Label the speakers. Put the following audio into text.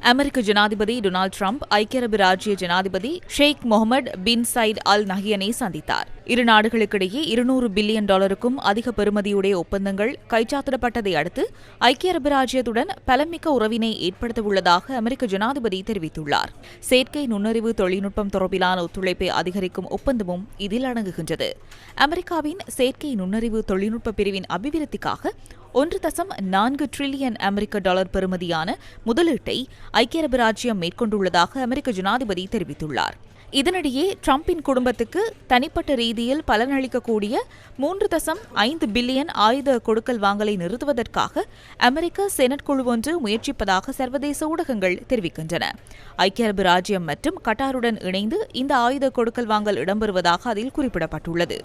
Speaker 1: அமெரிக்க ஜனாதிபதி Donald Trump ஐக்கிய அரபு ராஜ்ய ஜனாதிபதி ஷேக் முகமது பின் சைட் அல் நஹியனை சந்தித்தார். இரு நாடுகளுக்கிடையே இருநூறு பில்லியன் டாலருக்கும் அதிக பெறுமதியுடைய ஒப்பந்தங்கள் கைச்சாத்திடப்பட்டதை அடுத்து ஐக்கிய அரபு ராஜ்யத்துடன் பலமிக்க உறவினை ஏற்படுத்தவுள்ளதாக அமெரிக்க ஜனாதிபதி தெரிவித்துள்ளார். செயற்கை நுண்ணறிவு தொழில்நுட்பம் தொடர்பிலான ஒத்துழைப்பை அதிகரிக்கும் ஒப்பந்தமும் இதில் அடங்குகின்றது. அமெரிக்காவின் செயற்கை நுண்ணறிவு தொழில்நுட்ப பிரிவின் அபிவிருத்திக்காக ஒன்று தசம் நான்கு டிரில்லியன் அமெரிக்க டாலர் பெறுமதியான முதலீட்டை ஐக்கிய அரபு ராஜ்யம் மேற்கொண்டுள்ளதாக அமெரிக்க ஜனாதிபதி தெரிவித்துள்ளார். இதனிடையே டிரம்பின் குடும்பத்துக்கு தனிப்பட்ட ரீதியில் பலனளிக்கக்கூடிய மூன்று தசம் ஐந்து பில்லியன் ஆயுத கொடுக்கல் வாங்கலை நிறுத்துவதற்காக அமெரிக்க செனட் குழு ஒன்று முயற்சிப்பதாக சர்வதேச ஊடகங்கள் தெரிவிக்கின்றன. ஐக்கிய அரபு ராஜ்யம் மற்றும் கட்டாருடன் இணைந்து இந்த ஆயுத கொடுக்கல் வாங்கல் இடம்பெறுவதாக அதில் குறிப்பிடப்பட்டுள்ளது.